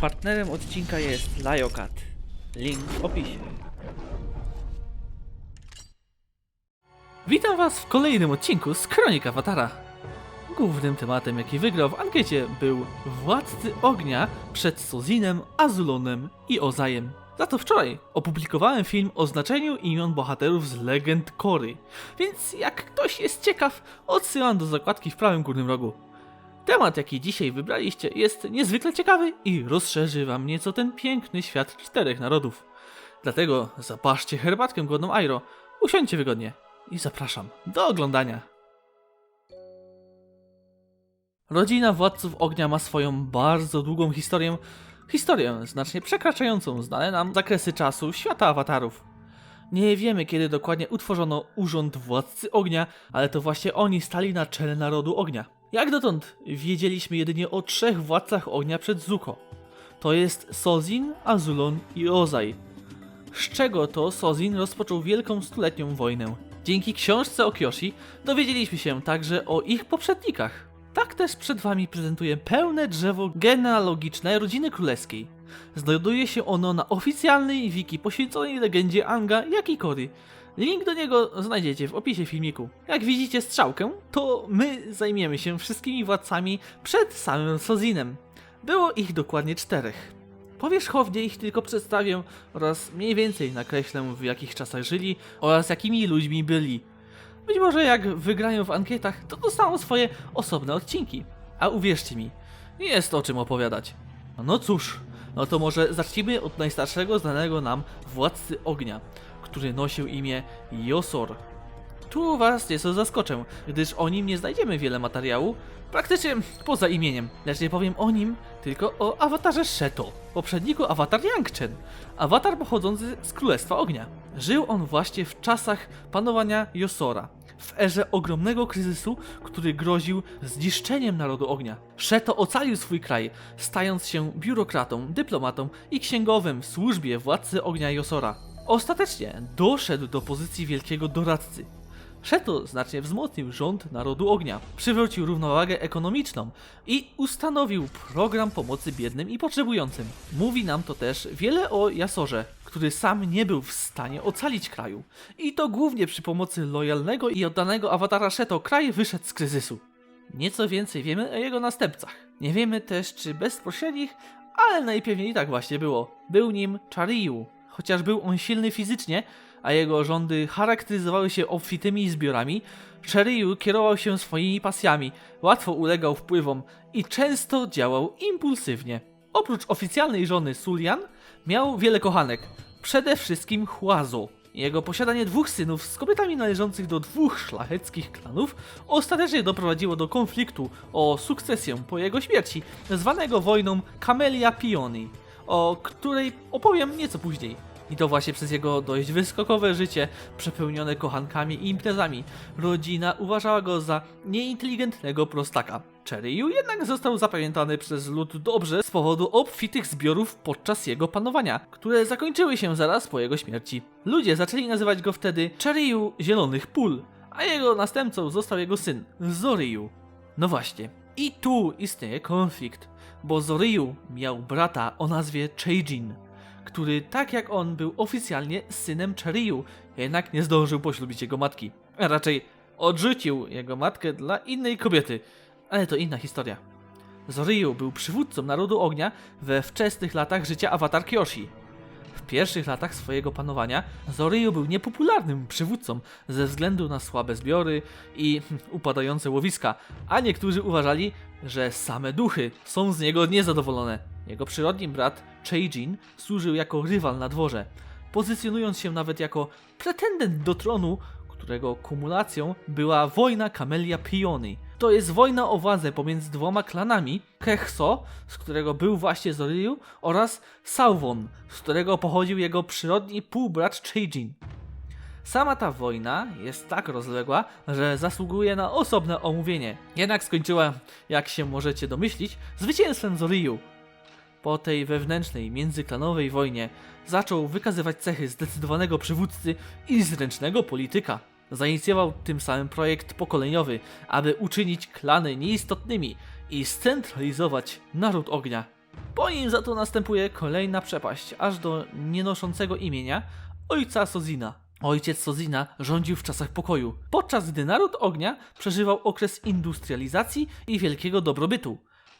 Partnerem odcinka jest Liokat. Link w opisie. Witam Was w kolejnym odcinku z Kronik Awatara. Głównym tematem, jaki wygrał w ankiecie, był Władcy Ognia przed Sozinem, Azulonem i Ozajem. Za to wczoraj opublikowałem film o znaczeniu imion bohaterów z legend Kory, więc jak ktoś jest ciekaw, odsyłam do zakładki w prawym górnym rogu. Temat, jaki dzisiaj wybraliście, jest niezwykle ciekawy i rozszerzy wam nieco ten piękny świat czterech narodów. Dlatego zapaszcie herbatkę głodną Airo, usiądźcie wygodnie i zapraszam do oglądania. Rodzina Władców Ognia ma swoją bardzo długą historię, historię znacznie przekraczającą znane nam zakresy czasu świata awatarów. Nie wiemy, kiedy dokładnie utworzono Urząd Władcy Ognia, ale to właśnie oni stali na czele narodu ognia. Jak dotąd wiedzieliśmy jedynie o trzech władcach ognia przed Zuko. To jest Sozin, Azulon i Ozai. Z czego to Sozin rozpoczął wielką stuletnią wojnę. Dzięki książce o Kyoshi dowiedzieliśmy się także o ich poprzednikach. Tak też przed wami prezentuję pełne drzewo genealogiczne rodziny królewskiej. Znajduje się ono na oficjalnej wiki poświęconej legendzie Anga, jak i Kory. Link do niego znajdziecie w opisie filmiku. Jak widzicie strzałkę, to my zajmiemy się wszystkimi władcami przed samym Sozinem. Było ich dokładnie czterech. Powierzchownie ich tylko przedstawię oraz mniej więcej nakreślę w jakich czasach żyli oraz jakimi ludźmi byli. Być może jak wygrają w ankietach, to dostaną swoje osobne odcinki. A uwierzcie mi, jest o czym opowiadać. No cóż, no to może zacznijmy od najstarszego znanego nam władcy ognia, który nosił imię Josor. Tu was nieco zaskoczę, gdyż o nim nie znajdziemy wiele materiału, praktycznie poza imieniem, lecz nie powiem o nim, tylko o awatarze Sheto, poprzedniku awatar Yangchen, awatar pochodzący z Królestwa Ognia. Żył on właśnie w czasach panowania Josora, w erze ogromnego kryzysu, który groził zniszczeniem narodu ognia. Sheto ocalił swój kraj, stając się biurokratą, dyplomatą i księgowym w służbie władcy ognia Josora. Ostatecznie doszedł do pozycji wielkiego doradcy. Sheto znacznie wzmocnił rząd Narodu Ognia, przywrócił równowagę ekonomiczną i ustanowił program pomocy biednym i potrzebującym. Mówi nam to też wiele o Jasorze, który sam nie był w stanie ocalić kraju. I to głównie przy pomocy lojalnego i oddanego awatara Sheto kraj wyszedł z kryzysu. Nieco więcej wiemy o jego następcach. Nie wiemy też, czy bezpośrednich, ale najpewniej tak właśnie było. Był nim Chariyu. Chociaż był on silny fizycznie, a jego rządy charakteryzowały się obfitymi zbiorami, Cherryu kierował się swoimi pasjami, łatwo ulegał wpływom i często działał impulsywnie. Oprócz oficjalnej żony Sulian, miał wiele kochanek, przede wszystkim Huazo. Jego posiadanie dwóch synów z kobietami należących do dwóch szlacheckich klanów ostatecznie doprowadziło do konfliktu o sukcesję po jego śmierci, zwanego wojną Camelia Pioni, o której opowiem nieco później. I to właśnie przez jego dość wyskokowe życie, przepełnione kochankami i imprezami, rodzina uważała go za nieinteligentnego prostaka. Cherryu jednak został zapamiętany przez lud dobrze z powodu obfitych zbiorów podczas jego panowania, które zakończyły się zaraz po jego śmierci. Ludzie zaczęli nazywać go wtedy Cherryu Zielonych Pól, a jego następcą został jego syn, Zoryu. No właśnie, i tu istnieje konflikt, bo Zoryu miał brata o nazwie Cheijin, który tak jak on był oficjalnie synem Cherryu, jednak nie zdążył poślubić jego matki. A raczej odrzucił jego matkę dla innej kobiety, ale to inna historia. Zoryu był przywódcą narodu ognia we wczesnych latach życia awatar Kyoshi. Pierwszych latach swojego panowania Zoryu był niepopularnym przywódcą ze względu na słabe zbiory i hm, upadające łowiska, a niektórzy uważali, że same duchy są z niego niezadowolone. Jego przyrodni brat Cheijin służył jako rywal na dworze, pozycjonując się nawet jako pretendent do tronu, którego kumulacją była wojna Camelia Piony. To jest wojna o władzę pomiędzy dwoma klanami, Kechso, z którego był właśnie Zoryu, oraz Sauvon, z którego pochodził jego przyrodni półbrat Cheijin. Sama ta wojna jest tak rozległa, że zasługuje na osobne omówienie. Jednak skończyła, jak się możecie domyślić, zwycięstwem Zoryu. Po tej wewnętrznej, międzyklanowej wojnie zaczął wykazywać cechy zdecydowanego przywódcy i zręcznego polityka. Zainicjował tym samym projekt pokoleniowy, aby uczynić klany nieistotnymi i scentralizować naród ognia. Po nim za to następuje kolejna przepaść, aż do nienoszącego imienia ojca Sozina. Ojciec Sozina rządził w czasach pokoju, podczas gdy naród ognia przeżywał okres industrializacji i wielkiego dobrobytu.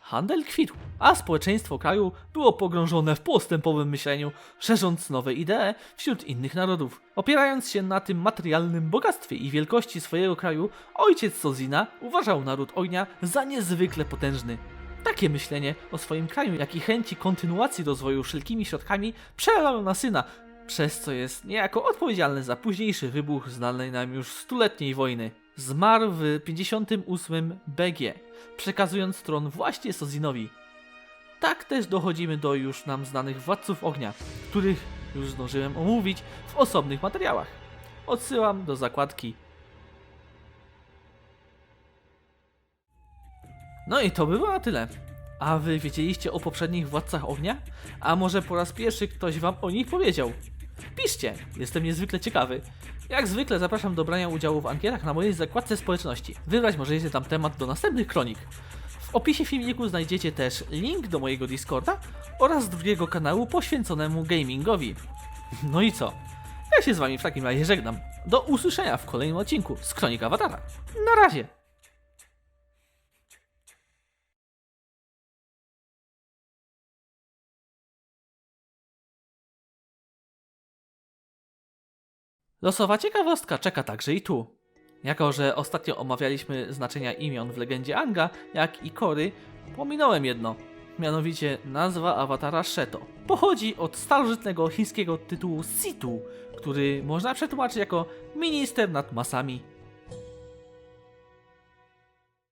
Handel kwitł, a społeczeństwo kraju było pogrążone w postępowym myśleniu, szerząc nowe idee wśród innych narodów. Opierając się na tym materialnym bogactwie i wielkości swojego kraju, ojciec Sozina uważał naród ognia za niezwykle potężny. Takie myślenie o swoim kraju, jak i chęci kontynuacji rozwoju wszelkimi środkami przelał na syna, przez co jest niejako odpowiedzialny za późniejszy wybuch znanej nam już stuletniej wojny. Zmarł w 58 BG, przekazując tron właśnie Sozinowi. Tak też dochodzimy do już nam znanych władców ognia, których już zdążyłem omówić w osobnych materiałach. Odsyłam do zakładki. No i to by było na tyle. A wy wiedzieliście o poprzednich władcach ognia? A może po raz pierwszy ktoś wam o nich powiedział? Piszcie, jestem niezwykle ciekawy. Jak zwykle zapraszam do brania udziału w ankietach na mojej zakładce społeczności. Wybrać możecie tam temat do następnych kronik. W opisie filmiku znajdziecie też link do mojego Discorda oraz drugiego kanału poświęconemu gamingowi. No i co? Ja się z wami w takim razie żegnam. Do usłyszenia w kolejnym odcinku z Kronik Awatara. Na razie! Losowa ciekawostka czeka także i tu. Jako, że ostatnio omawialiśmy znaczenia imion w legendzie Anga, jak i Kory, pominąłem jedno. Mianowicie nazwa awatara Sheto. Pochodzi od starożytnego chińskiego tytułu Situ, który można przetłumaczyć jako minister nad masami.